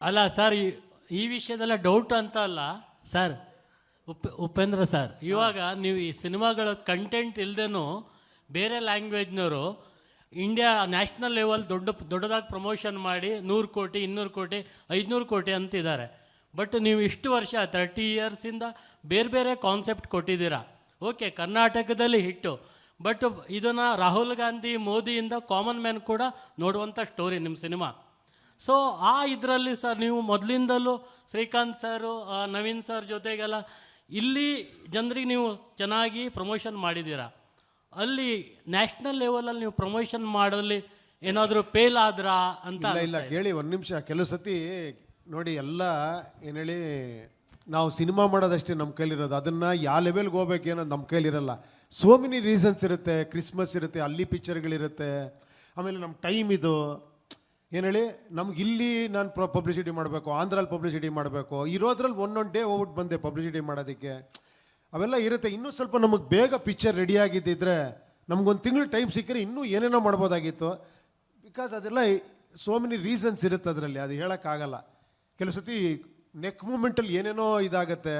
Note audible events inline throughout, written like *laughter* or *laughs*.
ಅಲ್ಲ ಸರ್ ಈ- ವಿಷಯದಲ್ಲ ಡೌಟ್ ಅಂತ ಅಲ್ಲ. ಸರ್ ಉಪ್ ಉಪೇಂದ್ರ ಸರ್ ಇವಾಗ ನೀವು ಈ ಸಿನಿಮಾಗಳ ಕಂಟೆಂಟ್ ಇಲ್ಲದೇನು ಬೇರೆ ಲ್ಯಾಂಗ್ವೇಜ್ನವರು ಇಂಡಿಯಾ ನ್ಯಾಷನಲ್ ಲೆವೆಲ್ ದೊಡ್ಡ ದೊಡ್ಡದಾಗಿ ಪ್ರಮೋಷನ್ ಮಾಡಿ ನೂರು ಕೋಟಿ ಇನ್ನೂರು ಕೋಟಿ ಐದುನೂರು ಕೋಟಿ ಅಂತಿದ್ದಾರೆ. ಬಟ್ ನೀವು ಇಷ್ಟು ವರ್ಷ ತರ್ಟಿ ಇಯರ್ಸಿಂದ ಬೇರೆ ಬೇರೆ ಕಾನ್ಸೆಪ್ಟ್ ಕೊಟ್ಟಿದ್ದೀರಾ. ಓಕೆ ಕರ್ನಾಟಕದಲ್ಲಿ ಹಿಟ್ಟು. ಬಟ್ ಇದನ್ನು ರಾಹುಲ್ ಗಾಂಧಿ ಮೋದಿಯಿಂದ ಕಾಮನ್ ಮ್ಯಾನ್ ಕೂಡ ನೋಡುವಂಥ ಸ್ಟೋರಿ ನಿಮ್ಮ ಸಿನಿಮಾ. ಸೊ ಆ ಇದರಲ್ಲಿ ಸರ್ ನೀವು ಮೊದಲಿಂದಲೂ ಶ್ರೀಕಾಂತ್ ಸರು ನವೀನ್ ಸರ್ ಜೊತೆಗೆಲ್ಲ ಇಲ್ಲಿ ಜನರಿಗೆ ನೀವು ಚೆನ್ನಾಗಿ ಪ್ರಮೋಷನ್ ಮಾಡಿದ್ದೀರಾ? ಅಲ್ಲಿ ನ್ಯಾಷನಲ್ ಲೆವೆಲಲ್ಲಿ ನೀವು ಪ್ರಮೋಷನ್ ಮಾಡಲಿ ಏನಾದರೂ ಫೇಲ್ ಆದ್ರಾ ಅಂತ ಇಲ್ಲ ಇಲ್ಲ ಕೇಳಿ ಒಂದು ನಿಮಿಷ. ಕೆಲವು ಸತಿ ನೋಡಿ ಎಲ್ಲ ಏನು ಹೇಳಿ ನಾವು ಸಿನಿಮಾ ಮಾಡೋದಷ್ಟೇ ನಮ್ಮ ಕೈಲಿರೋದು. ಅದನ್ನು ಯಾವ ಲೆವೆಲ್ಗೆ ಹೋಗ್ಬೇಕೇನೋ ನಮ್ಮ ಕೈಲಿರಲ್ಲ. ಸೋ ಮೆನಿ ರೀಸನ್ಸ್ ಇರುತ್ತೆ. ಕ್ರಿಸ್ಮಸ್ ಇರುತ್ತೆ ಅಲ್ಲಿ ಪಿಕ್ಚರ್ಗಳಿರುತ್ತೆ ಆಮೇಲೆ ನಮ್ಮ ಟೈಮ್ ಇದು. ಏನು ಹೇಳಿ, ನಮ್ಗೆ ಇಲ್ಲಿ ನಾನು ಪಬ್ಲಿಸಿಟಿ ಮಾಡಬೇಕು ಆಂಧ್ರಲ್ಲಿ ಪಬ್ಲಿಸಿಟಿ ಮಾಡಬೇಕು ಇರೋದ್ರಲ್ಲಿ ಒಂದೊಂದು ಡೇ ಹೋಗ್ಬಿಟ್ಟು ಬಂದೆ ಪಬ್ಲಿಸಿಟಿ ಮಾಡೋದಕ್ಕೆ. ಅವೆಲ್ಲ ಇರುತ್ತೆ. ಇನ್ನೂ ಸ್ವಲ್ಪ ನಮಗೆ ಬೇಗ ಪಿಕ್ಚರ್ ರೆಡಿ ಆಗಿದ್ದಿದ್ರೆ ನಮ್ಗೊಂದು ತಿಂಗಳು ಟೈಮ್ ಸಿಕ್ಕರೆ ಇನ್ನೂ ಏನೇನೋ ಮಾಡ್ಬೋದಾಗಿತ್ತು. ಬಿಕಾಸ್ ಅದೆಲ್ಲ ಸೋ ಮೆನಿ ರೀಸನ್ಸ್ ಇರುತ್ತೆ ಅದರಲ್ಲಿ, ಅದು ಹೇಳೋಕ್ಕಾಗಲ್ಲ ಕೆಲವು ಸತಿ ನೆಕ್ ಮೂಮೆಂಟಲ್ಲಿ ಏನೇನೋ ಇದಾಗತ್ತೆ.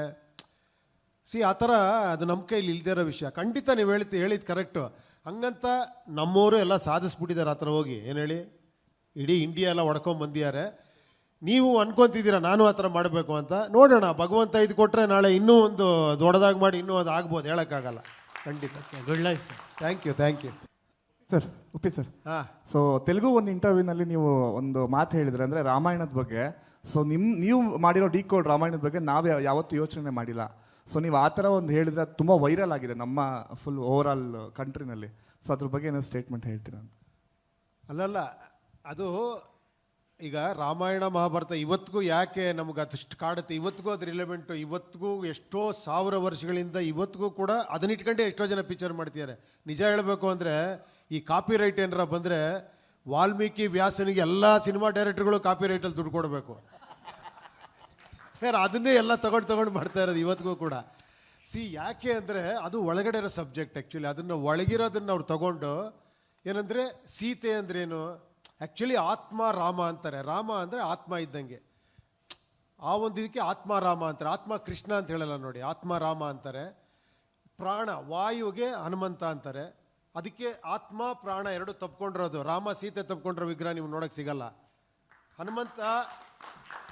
ಸಿ ಆ ಥರ ಅದು ನಮ್ಮ ಕೈಲಿ ಇಲ್ದೇ ಇರೋ ವಿಷಯ. ಖಂಡಿತ ನೀವು ಹೇಳ್ತಿ ಹೇಳಿದ್ದು ಕರೆಕ್ಟು ಹಂಗಂತ ನಮ್ಮವರು ಎಲ್ಲ ಸಾಧಿಸ್ಬಿಟ್ಟಿದ್ದಾರೆ ಆ ಥರ ಹೋಗಿ. ಏನು ಹೇಳಿ? ಇಡೀ ಇಂಡಿಯಾ ಎಲ್ಲ ಹೊಡ್ಕೊಂಡ್ ಬಂದಿದ್ದಾರೆ. ನೀವು ಅನ್ಕೊಂತಿದ್ದೀರಾ ನಾನು ಆ ಥರ ಮಾಡಬೇಕು ಅಂತ? ನೋಡೋಣ ಭಗವಂತ ಇದು ಕೊಟ್ಟರೆ ನಾಳೆ ಇನ್ನೂ ಒಂದು ದೊಡ್ಡದಾಗಿ ಮಾಡಿ ಇನ್ನೂ ಅದು ಆಗ್ಬೋದು ಹೇಳೋಕ್ಕಾಗಲ್ಲ. ಖಂಡಿತ. Good life sir thank you thank you sir okay sir ಹಾಂ. ಸೊ ತೆಲುಗು ಒಂದು ಇಂಟರ್ವ್ಯೂನಲ್ಲಿ ನೀವು ಒಂದು ಮಾತು ಹೇಳಿದ್ರೆ ಅಂದರೆ ರಾಮಾಯಣದ ಬಗ್ಗೆ. ಸೊ ನಿಮ್ಮ ನೀವು ಮಾಡಿರೋ ಡಿ ಕೋಡ್ ರಾಮಾಯಣದ ಬಗ್ಗೆ ನಾವು ಯಾವತ್ತೂ ಯೋಚನೆ ಮಾಡಿಲ್ಲ. ಸೊ ನೀವು ಆ ಥರ ಒಂದು ಹೇಳಿದ್ರೆ ಅದು ತುಂಬ ವೈರಲ್ ಆಗಿದೆ ನಮ್ಮ ಫುಲ್ ಓವರ್ ಆಲ್ ಕಂಟ್ರಿನಲ್ಲಿ ಸೊ ಅದ್ರ ಬಗ್ಗೆ ಏನೋ ಸ್ಟೇಟ್ಮೆಂಟ್ ಹೇಳ್ತೀರಾ ಅಂತ? ಅಲ್ಲಲ್ಲ ಅದು ಈಗ ರಾಮಾಯಣ ಮಹಾಭಾರತ ಇವತ್ತಿಗೂ ಯಾಕೆ ನಮ್ಗೆ ಅದಷ್ಟು ಕಾಡುತ್ತೆ? ಇವತ್ತಿಗೂ ಅದು ರಿಲೆವೆಂಟು ಇವತ್ತಿಗೂ ಎಷ್ಟೋ ಸಾವಿರ ವರ್ಷಗಳಿಂದ ಇವತ್ತಿಗೂ ಕೂಡ ಅದನ್ನ ಇಟ್ಕೊಂಡೇ ಎಷ್ಟೋ ಜನ ಪಿಕ್ಚರ್ ಮಾಡ್ತಿದ್ದಾರೆ. ನಿಜ ಹೇಳಬೇಕು ಅಂದರೆ ಈ ಕಾಪಿ ರೈಟ್ ಏನಾರ ಬಂದರೆ ವಾಲ್ಮೀಕಿ ವ್ಯಾಸನಿಗೆ ಎಲ್ಲ ಸಿನಿಮಾ ಡೈರೆಕ್ಟರ್ಗಳು ಕಾಪಿ ರೈಟಲ್ಲಿ ದುಡ್ಡು ಕೊಡಬೇಕು. ಯಾರು ಅದನ್ನೇ ಎಲ್ಲ ತಗೊಂಡು ತಗೊಂಡು ಮಾಡ್ತಾ ಇರೋದು ಇವತ್ತಿಗೂ ಕೂಡ. ಸಿ ಯಾಕೆ ಅಂದರೆ ಅದು ಒಳಗಡೆ ಇರೋ ಸಬ್ಜೆಕ್ಟ್ ಆ್ಯಕ್ಚುಲಿ ಅದನ್ನು ಒಳಗಿರೋದನ್ನ ಅವ್ರು ತಗೊಂಡು ಏನಂದರೆ ಸೀತೆ ಅಂದ್ರೇನು? ಆ್ಯಕ್ಚುಲಿ ಆತ್ಮ ರಾಮ ಅಂತಾರೆ. ರಾಮ ಅಂದರೆ ಆತ್ಮ ಇದ್ದಂಗೆ. ಆ ಒಂದು ಇದಕ್ಕೆ ಆತ್ಮ ರಾಮ ಅಂತಾರೆ. ಆತ್ಮ ಕೃಷ್ಣ ಅಂತ ಹೇಳಲ್ಲ ನೋಡಿ. ಆತ್ಮ ರಾಮ ಅಂತಾರೆ. ಪ್ರಾಣ ವಾಯುಗೆ ಹನುಮಂತ ಅಂತಾರೆ. ಅದಕ್ಕೆ ಆತ್ಮ ಪ್ರಾಣ ಎರಡು ತಪ್ಕೊಂಡಿರೋದು. ರಾಮ ಸೀತೆ ತಪ್ಕೊಂಡಿರೋ ವಿಗ್ರಹ ನೀವು ನೋಡೋಕೆ ಸಿಗಲ್ಲ. ಹನುಮಂತ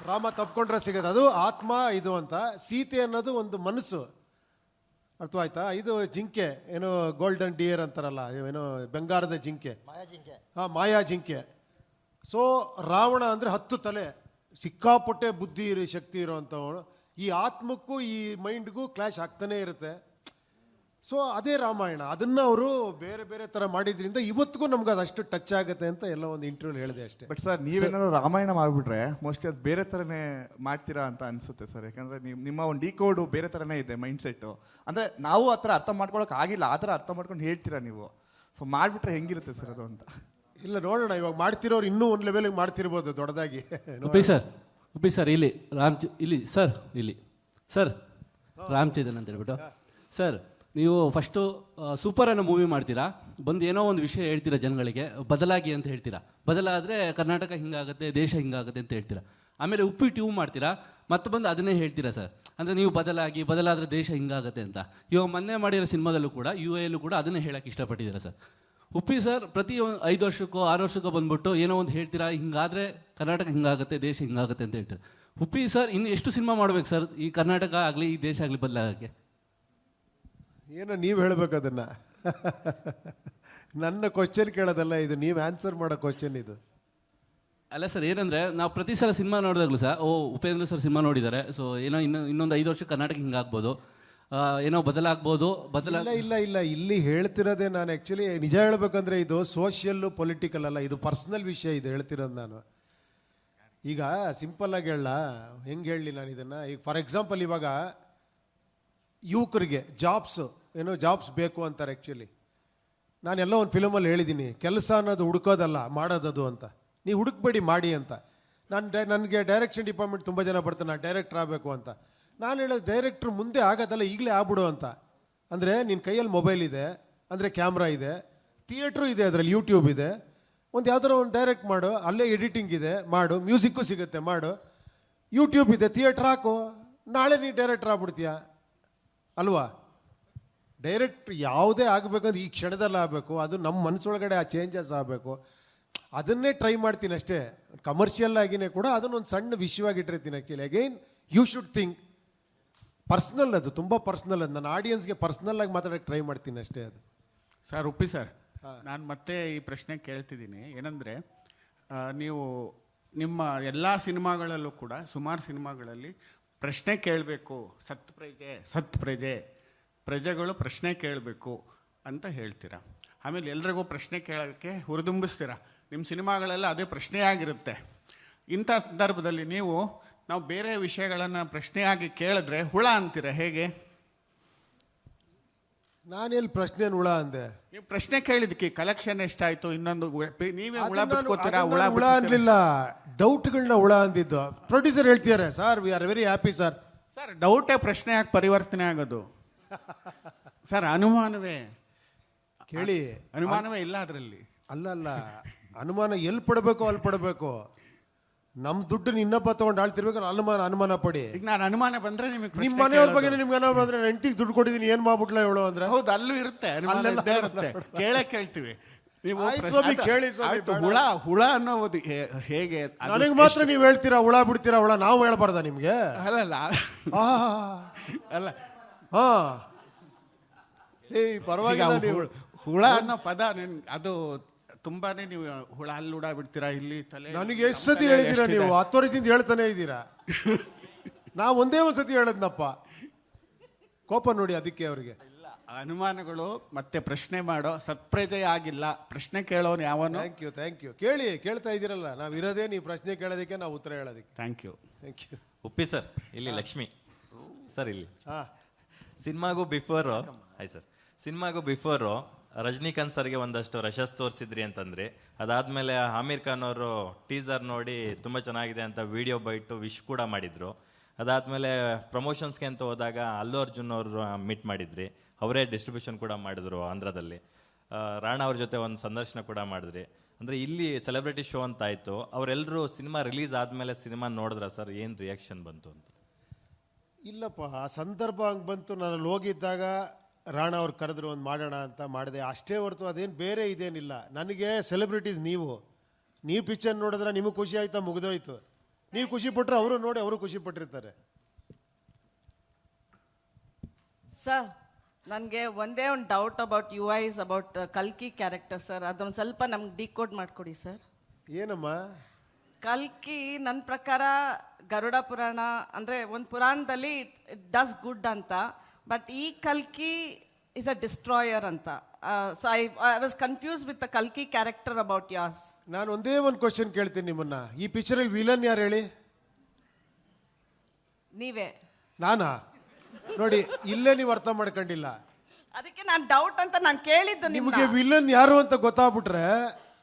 ರಾಮ ತಪ್ಕೊಂಡ್ರೆ ಸಿಗೋದು ಅದು ಆತ್ಮ ಇದು ಅಂತ. ಸೀತೆ ಅನ್ನೋದು ಒಂದು ಮನಸ್ಸು. ಅರ್ಥವಾಯ್ತಾ? ಇದು ಜಿಂಕೆ. ಏನು ಗೋಲ್ಡನ್ ಡಿಯರ್ ಅಂತಾರಲ್ಲ. ಏನೋ ಬಂಗಾರದ ಜಿಂಕೆ. ಹಾ ಮಾಯಾ ಜಿಂಕೆ. ಸೊ ರಾವಣ ಅಂದರೆ ಹತ್ತು ತಲೆ. ಸಿಕ್ಕಾಪಟ್ಟೆ ಬುದ್ಧಿ ಇರೋ ಶಕ್ತಿ ಇರೋವಂಥವನು ಈ ಆತ್ಮಕ್ಕೂ ಈ ಮೈಂಡ್ಗೂ ಕ್ಲಾಶ್ ಆಗ್ತಾನೆ ಇರುತ್ತೆ. ಸೊ ಅದೇ ರಾಮಾಯಣ. ಅದನ್ನು ಅವರು ಬೇರೆ ಬೇರೆ ಥರ ಮಾಡಿದ್ರಿಂದ ಇವತ್ತಿಗೂ ನಮ್ಗೆ ಅದು ಅಷ್ಟು ಟಚ್ ಆಗುತ್ತೆ ಅಂತ ಎಲ್ಲ ಒಂದು ಇಂಟರ್ವ್ಯೂ ಹೇಳಿದೆ ಅಷ್ಟೇ. ಬಟ್ ಸರ್ ನೀವೇನಾದ್ರು ರಾಮಾಯಣ ಮಾಡಿಬಿಟ್ರೆ ಮೋಸ್ಟ್ಲಿ ಅದು ಬೇರೆ ಥರನೇ ಮಾಡ್ತೀರಾ ಅಂತ ಅನಿಸುತ್ತೆ ಸರ್ ಯಾಕಂದರೆ ನೀವು ನಿಮ್ಮ ಒಂದು ಡಿ ಕೋಡು ಬೇರೆ ಥರನೇ ಇದೆ ಮೈಂಡ್ ಸೆಟ್ಟು ಅಂದರೆ ನಾವು ಆ ಥರ ಅರ್ಥ ಮಾಡ್ಕೊಳ್ಳೋಕ್ಕಾಗಿಲ್ಲ ಆಗಿಲ್ಲ. ಆ ಥರ ಅರ್ಥ ಮಾಡ್ಕೊಂಡು ಹೇಳ್ತೀರಾ ನೀವು? ಸೊ ಮಾಡಿಬಿಟ್ರೆ ಹೆಂಗಿರುತ್ತೆ ಸರ್ ಅದು ಅಂತ? ಇಲ್ಲ, ನೋಡೋಣ, ಇವಾಗ ಮಾಡ್ತಿರೋರು ಇನ್ನೂ ಒಂದು ಲೆವೆಲ್ಗೆ ಮಾಡ್ತಿರ್ಬೋದು, ದೊಡ್ಡದಾಗಿ. *laughs* ಉಪ್ಪಿ ಸರ್ ಉಪ್ಪಿ ಸರ್, ಇಲ್ಲಿ, ರಾಮ್ ಇಲ್ಲಿ, ಸರ್ ಇಲ್ಲಿ. ಸರ್, ರಾಮ್ ಚೇತನ್ ಅಂತ ಹೇಳ್ಬಿಟ್ಟು. ಸರ್, ನೀವು ಫಸ್ಟು ಸೂಪರ್ ಅನ್ನೋ ಮೂವಿ ಮಾಡ್ತೀರಾ? ಬಂದು ಏನೋ ಒಂದು ವಿಷಯ ಹೇಳ್ತೀರಾ ಜನಗಳಿಗೆ? ಬದಲಾಗಿ ಅಂತ ಹೇಳ್ತೀರಾ? ಬದಲಾದರೆ ಕರ್ನಾಟಕ ಹಿಂಗಾಗುತ್ತೆ, ದೇಶ ಹಿಂಗಾಗುತ್ತೆ ಅಂತ ಹೇಳ್ತೀರಾ? ಆಮೇಲೆ ಉಪ್ಪಿ ಟ್ಯೂವ್ ಮಾಡ್ತೀರಾ? ಮತ್ತೆ ಬಂದು ಅದನ್ನೇ ಹೇಳ್ತೀರಾ ಸರ್? ಅಂದರೆ ನೀವು ಬದಲಾಗಿ, ಬದಲಾದರೆ ದೇಶ ಹಿಂಗಾಗುತ್ತೆ ಅಂತ. ಇವಾಗ ಮೊನ್ನೆ ಮಾಡಿರೋ ಸಿನಿಮಾದಲ್ಲೂ ಕೂಡ ಯು ಎಲ್ಲೂ ಕೂಡ ಅದನ್ನೇ ಹೇಳಕ್ಕೆ ಇಷ್ಟಪಟ್ಟಿದ್ದೀರಾ ಸರ್? ಉಪ್ಪಿ ಸರ್ ಪ್ರತಿ ಒಂದು ಐದು ವರ್ಷಕ್ಕೋ ಆರು ವರ್ಷಕ್ಕೋ ಬಂದ್ಬಿಟ್ಟು ಏನೋ ಒಂದು ಹೇಳ್ತೀರಾ ಹಿಂಗಾದ್ರೆ ಕರ್ನಾಟಕ ಹಿಂಗಾಗುತ್ತೆ ದೇಶ ಹಿಂಗಾಗುತ್ತೆ ಅಂತ ಹೇಳ್ತೀರಾ. ಉಪ್ಪಿ ಸರ್ ಇನ್ನು ಎಷ್ಟು ಸಿನಿಮಾ ಮಾಡ್ಬೇಕು ಸರ್ ಈ ಕರ್ನಾಟಕ ಆಗಲಿ ಈ ದೇಶ ಆಗಲಿ ಬದಲಾಗಕ್ಕೆ? ಏನೋ ನೀವು ಹೇಳಬೇಕು ಅದನ್ನು. ನನ್ನ ಕ್ವಶನ್ ಕೇಳೋದಲ್ಲ ಇದು ನೀವು ಆನ್ಸರ್ ಮಾಡೋ ಕ್ವಶನ್ ಇದು. ಅಲ್ಲ ಸರ್ ಏನಂದ್ರೆ ನಾವು ಪ್ರತಿ ಸಲ ಸಿನಿಮಾ ನೋಡಿದಾಗಲೂ ಸರ್ ಓ ಉಪೇಂದ್ರ ಸರ್ ಸಿನಿಮಾ ನೋಡಿದ್ದಾರೆ ಸೊ ಏನೋ ಇನ್ನೂ ಇನ್ನೊಂದು ಐದು ವರ್ಷ ಕರ್ನಾಟಕ ಹಿಂಗಾಗ್ಬೋದು. ಏನೋ ಬದಲಾಗ್ಬೋದು, ಬದಲ ಇಲ್ಲ ಇಲ್ಲ ಇಲ್ಲ. ಹೇಳ್ತಿರೋದೇ ನಾನು ಆ್ಯಕ್ಚುಲಿ ನಿಜ ಹೇಳ್ಬೇಕಂದ್ರೆ ಇದು ಸೋಷಿಯಲ್ಲು ಪೊಲಿಟಿಕಲ್ ಅಲ್ಲ. ಇದು ಪರ್ಸನಲ್ ವಿಷಯ ಇದು ಹೇಳ್ತಿರೋದು ನಾನು. ಈಗ ಸಿಂಪಲ್ ಆಗಿ ಹೇಳ. ಹೆಂಗೆ ಹೇಳಲಿ ನಾನು ಇದನ್ನ? ಈಗ ಫಾರ್ ಎಕ್ಸಾಂಪಲ್ ಇವಾಗ ಯುವಕರಿಗೆ ಜಾಬ್ಸ್ ಏನೋ ಜಾಬ್ಸ್ ಬೇಕು ಅಂತಾರೆ ಆ್ಯಕ್ಚುಲಿ ನಾನೆಲ್ಲ ಒಂದು ಫಿಲಮಲ್ಲಿ ಹೇಳಿದ್ದೀನಿ ಕೆಲಸ ಅನ್ನೋದು ಹುಡುಕೋದಲ್ಲ, ಮಾಡೋದದು ಅಂತ. ನೀವು ಹುಡುಕ್ಬೇಡಿ, ಮಾಡಿ ಅಂತ. ನಾನು ಡೈ ನನಗೆ ಡೈರೆಕ್ಷನ್ ಡಿಪಾರ್ಟ್ಮೆಂಟ್ ತುಂಬ ಜನ ಬರ್ತಾರೆ, ನಾನು ಡೈರೆಕ್ಟರ್ ಆಗಬೇಕು ಅಂತ. ನಾನು ಹೇಳೋದು ಡೈರೆಕ್ಟ್ರ್ ಮುಂದೆ ಆಗೋದಲ್ಲ, ಈಗಲೇ ಆಗ್ಬಿಡು ಅಂತ. ಅಂದರೆ ನಿನ್ನ ಕೈಯಲ್ಲಿ ಮೊಬೈಲ್ ಇದೆ, ಅಂದರೆ ಕ್ಯಾಮ್ರಾ ಇದೆ, ಥಿಯೇಟ್ರು ಇದೆ ಅದರಲ್ಲಿ, ಯೂಟ್ಯೂಬ್ ಇದೆ. ಒಂದು ಯಾವ್ದಾರ ಒಂದು ಡೈರೆಕ್ಟ್ ಮಾಡು, ಅಲ್ಲೇ ಎಡಿಟಿಂಗ್ ಇದೆ, ಮಾಡು, ಮ್ಯೂಸಿಕ್ಕು ಸಿಗುತ್ತೆ, ಮಾಡು. ಯೂಟ್ಯೂಬ್ ಇದೆ, ಥಿಯೇಟ್ರ್ ಹಾಕು. ನಾಳೆ ನೀ ಡೈರೆಕ್ಟ್ರ್ ಆಗ್ಬಿಡ್ತೀಯ? ಅಲ್ವಾ? ಡೈರೆಕ್ಟ್ ಯಾವುದೇ ಆಗಬೇಕಂದ್ರೆ ಈ ಕ್ಷಣದಲ್ಲಿ ಆಗಬೇಕು, ಅದು ನಮ್ಮ ಮನಸ್ಸೊಳಗಡೆ ಆ ಚೇಂಜಸ್ ಆಗಬೇಕು. ಅದನ್ನೇ ಟ್ರೈ ಮಾಡ್ತೀನಿ ಅಷ್ಟೇ. ಕಮರ್ಷಿಯಲ್ ಆಗಿನೇ ಕೂಡ ಅದನ್ನೊಂದು ಸಣ್ಣ ವಿಷಯವಾಗಿಟ್ಟಿರ್ತೀನಿ actually again you should think personal ಅದು ತುಂಬ ಪರ್ಸ್ನಲ್ ಅದು. ನನ್ನ ಆಡಿಯನ್ಸ್ಗೆ ಪರ್ಸ್ನಲ್ ಆಗಿ ಮಾತಾಡಕ್ಕೆ ಟ್ರೈ ಮಾಡ್ತೀನಿ ಅಷ್ಟೇ ಅದು. ಸರ್ ಉಪ್ಪಿ ಸರ್ ನಾನು ಮತ್ತೆ ಈ ಪ್ರಶ್ನೆ ಕೇಳ್ತಿದ್ದೀನಿ. ಏನಂದರೆ ನೀವು ನಿಮ್ಮ ಎಲ್ಲ ಸಿನಿಮಾಗಳಲ್ಲೂ ಕೂಡ ಸುಮಾರು ಸಿನಿಮಾಗಳಲ್ಲಿ ಪ್ರಶ್ನೆ ಕೇಳಬೇಕು. ಸತ್ ಪ್ರಜೆ ಸತ್ ಪ್ರಜೆ ಪ್ರಜೆಗಳು ಪ್ರಶ್ನೆ ಕೇಳಬೇಕು ಅಂತ ಹೇಳ್ತೀರಾ? ಆಮೇಲೆ ಎಲ್ರಿಗೂ ಪ್ರಶ್ನೆ ಕೇಳೋಕ್ಕೆ ಹುರಿದುಂಬಿಸ್ತೀರಾ? ನಿಮ್ಮ ಸಿನಿಮಾಗಳೆಲ್ಲ ಅದೇ ಪ್ರಶ್ನೆಯಾಗಿರುತ್ತೆ. ಇಂಥ ಸಂದರ್ಭದಲ್ಲಿ ನೀವು ನಾವು ಬೇರೆ ವಿಷಯಗಳನ್ನು ಪ್ರಶ್ನೆಯಾಗಿ ಕೇಳಿದ್ರೆ ಹುಳ ಅಂತೀರ ಹೇಗೆ? ನಾನೆಲ್ಲಿ ಪ್ರಶ್ನೆ ಹುಳ ಅಂದೆ? ನೀವು ಪ್ರಶ್ನೆ ಕೇಳಿದಕ್ಕೆ ಕಲೆಕ್ಷನ್ ಎಷ್ಟಾಯ್ತು? ಇನ್ನೊಂದು ಉ- ನೀವೇ ಹುಳ ಬಿಟ್ಕೋತೀರಾ? ಹುಳ ಹುಳ ಬಿಟ್ಕೋತೀರಾ? ಅನ್ಲಿಲ್ಲ. ಡೌಟ್ಗಳನ್ನ ಹುಳ ಅಂದಿದ್ದು. ಪ್ರೊಡ್ಯೂಸರ್ ಹೇಳ್ತಿದ್ದಾರೆ sir we are very happy sir sir ಡೌಟೇ ಪ್ರಶ್ನೆ ಯಾಕೆ ಪರಿವರ್ತನೆ ಆಗೋದು. ಸರ್ ಅನುಮಾನವೇ? ಕೇಳಿ. ಅನುಮಾನವೇ ಇಲ್ಲ ಅದರಲ್ಲಿ. ಅಲ್ಲ ಅಲ್ಲ. ಅನುಮಾನ ಎಲ್ಲಿ ಪಡಬೇಕು ಅಲ್ಲಿ ಪಡಬೇಕು ನಮ್ ದುಡ್ಡು ಇನ್ನೊಬ್ಬ ತಗೊಂಡು ಆಳ್ತಿರ್ಬೇಕು ಅನುಮಾನ ಅನುಮಾನ ಪಡಿ. ಈಗ ನಾನು ಅನುಮಾನ ಬಂದ್ರೆ ನಿಮಗೆ ನಿಮ್ಮ ಮನೆಯವ್ರ ಬಗ್ಗೆ ನಿಮ್ಗೆ ಅನುಮಾನ ಬಂದ್ರೆ ಹೆಂಡತಿಗೆ ದುಡ್ಡು ಕೊಟ್ಟಿದ್ದೀನಿ ಏನ್ ಮಾಡ್ಬಿಟ್ಲ ಹೇಳು ಅಂದ್ರೆ? ಹೌದು ಅಲ್ಲೂ ಇರುತ್ತೆ ಕೇಳಕ್ ಅಲ್ಲೆಲ್ಲ ಇದ್ದೇ ಇರುತ್ತೆ. ಕೇಳೇ ಕೇಳ್ತೀವಿ. ನೀವು ಆಯ್ತು ಸ್ವಾಮಿ, ಅದು- ಕೇಳಿ ಸ್ವಾಮಿ, ಆಯ್ತು, ಬೇಡ. ಹುಳ ಹುಳ ಅನ್ನೋದು ಹೇ- ಹೇಗೆ ಅದು ನನಗೆ ಮಾತ್ರ ನೀವು ಹೇಳ್ತೀರಾ ಹುಳ ಬಿಡ್ತೀರಾ ಹುಳ ನಾವು ಹೇಳ್ಬಾರ್ದ ನಿಮ್ಗೆ? ಅಲ್ಲಲ್ಲ. ಅಲ್ಲ. ಹಾ ಏಯ್ ಈಗ ಪರವಾಗಿಲ್ಲ ನೀವು. ಹುಳ ಅನ್ನೋ ಪದ ನನ್ ಅದು ತುಂಬಾನೇ ನೀವು ಹುಳ ಅಲ್ಲಿ ಹುಳ ಬಿಡ್ತೀರಾ? ಇಲ್ಲಿ ತಲೆ ನನಗೆ ಎಷ್ಟು ಸತಿ ಹೇಳಿದ್ದೀರಾ ನೀವು? ಹತ್ತು ವರ್ಷದಿಂದ ಹೇಳ್ತಾನೆ ಇದ್ದೀರಾ? ನಾ ಒಂದೇ ಒಂದು ಸತಿ ಹೇಳದ್ನಪ್ಪ. ಕೋಪ ನೋಡಿ ಅದಕ್ಕೆ ಅವರಿಗೆ. ಇಲ್ಲ ಅನುಮಾನಗಳು ಮತ್ತೆ ಪ್ರಶ್ನೆ ಮಾಡೋ ಸತ್ಪ್ರಜೆ ಆಗಿಲ್ಲ. ಪ್ರಶ್ನೆ ಕೇಳೋನು ಯಾವನು? ಥ್ಯಾಂಕ್ ಯು ಥ್ಯಾಂಕ್ ಯು ಕೇಳಿ ಕೇಳ್ತಾ ಇದ್ದೀರಲ್ಲ ನಾವು ಇರೋದೇ ನೀವು ಪ್ರಶ್ನೆ ಕೇಳೋದಕ್ಕೆ ನಾವು ಉತ್ತರ ಹೇಳೋದಕ್ಕೆ. Thank you thank you Uppi sir ಇಲ್ಲಿ ಲಕ್ಷ್ಮಿ. ಸರ್ ಇಲ್ಲಿ. ಹಾಂ. ಸಿನಿಮಾಗೂ ಬಿಫೋರು ಆಯ್ತು ಸರ್. ಸಿನಿಮಾಗೂ ಬಿಫೋರು ರಜನಿಕಾಂತ್ ಸರ್ಗೆ ಒಂದಷ್ಟು ರಶಸ್ ತೋರಿಸಿದ್ರಿ ಅಂತಂದ್ರೆ. ಅದಾದ್ಮೇಲೆ ಆಮೀರ್ ಖಾನ್ ಅವರು ಟೀಸರ್ ನೋಡಿ ತುಂಬಾ ಚೆನ್ನಾಗಿದೆ ಅಂತ ವಿಡಿಯೋ ಬೈಟು ವಿಶ್ ಕೂಡ ಮಾಡಿದ್ರು. ಅದಾದ್ಮೇಲೆ ಪ್ರಮೋಷನ್ಸ್ಗೆ ಅಂತ ಹೋದಾಗ ಅಲ್ಲು ಅರ್ಜುನ್ ಅವರು ಮೀಟ್ ಮಾಡಿದ್ರಿ. ಅವರೇ ಡಿಸ್ಟ್ರಿಬ್ಯೂಷನ್ ಕೂಡ ಮಾಡಿದ್ರು ಆಂಧ್ರದಲ್ಲಿ. ರಾಣಾ ಅವ್ರ ಜೊತೆ ಒಂದು ಸಂದರ್ಶನ ಕೂಡ ಮಾಡಿದ್ರಿ. ಅಂದ್ರೆ ಇಲ್ಲಿ ಸೆಲೆಬ್ರಿಟಿ ಶೋ ಅಂತ ಆಯ್ತು. ಅವರೆಲ್ಲರೂ ಸಿನಿಮಾ ರಿಲೀಸ್ ಆದ್ಮೇಲೆ ಸಿನಿಮಾ ನೋಡಿದ್ರ ಸರ್? ಏನ್ ರಿಯಾಕ್ಷನ್ ಬಂತು ಅಂತ? ಇಲ್ಲಪ್ಪ, ಆ ಸಂದರ್ಭ ಹಂಗೆ ಬಂತು. ನಾನು ಹೋಗಿದ್ದಾಗ ರಾಣ ಅವ್ರು ಕರೆದ್ರು ಒಂದು ಮಾಡೋಣ ಅಂತ ಮಾಡಿದೆ. ಅಷ್ಟೇ ಹೊರತು ಅದೇನು ಬೇರೆ ಇದೇನಿಲ್ಲ. ನನಗೆ ಸೆಲೆಬ್ರಿಟೀಸ್ ನೀವು. ನೀವು ಪಿಕ್ಚರ್ ನೋಡಿದ್ರೆ ನಿಮಗೆ ಖುಷಿ ಆಯ್ತಾ? ಮುಗಿದೋಯ್ತು. ನೀವು ಖುಷಿ ಪಟ್ಟರೆ ಅವರು ನೋಡಿ ಅವರು ಖುಷಿ ಪಟ್ಟಿರ್ತಾರೆ. ಸರ್ ನನಗೆ ಒಂದೇ ಒಂದು doubt about you is about ಕಲ್ಕಿ ಕ್ಯಾರೆಕ್ಟರ್ ಸರ್ ಅದೊಂದು ಸ್ವಲ್ಪ ನಮ್ಗೆ ಡಿಕೋಡ್ ಮಾಡಿಕೊಡಿ ಸರ್ ಏನಮ್ಮ? ಕಲ್ಕಿ ನನ್ನ ಪ್ರಕಾರ ಗರುಡ ಪುರಾಣ ಅಂದರೆ ಒಂದು ಪುರಾಣದಲ್ಲಿ ಇಟ್ ಡಸ್ ಗುಡ್ ಅಂತ. ಬಟ್ ಈ ಕಲ್ಕಿ ಇಸ್ ಅ ಡಿಸ್ಟ್ರಾಯರ್ ಅಂತ. So I I was confuse with the ಕಲ್ಕಿ ಕ್ಯಾರೆಕ್ಟರ್ ಅಬೌಟ್ ಯಾಸ್ ನಾನು ಒಂದೇ ಒಂದು ಕ್ವಶನ್ ಕೇಳ್ತೀನಿ ನಿಮ್ಮನ್ನ. ಈ ಪಿಕ್ಚರಲ್ಲಿ ವಿಲನ್ ಯಾರು ಹೇಳಿ? ನೀವೇ. ನಾನಾ? ನೋಡಿ ಇಲ್ಲೇ ನೀವು ಅರ್ಥ ಮಾಡ್ಕೊಂಡಿಲ್ಲ. ಅದಕ್ಕೆ ನಾನು ಡೌಟ್ ಅಂತ ನಾನು ಕೇಳಿದ್ದು ನಿಮಗೆ ನಿಮಗೆ ವಿಲನ್ ಯಾರು ಅಂತ ಗೊತ್ತಾಗ್ಬಿಟ್ರೆ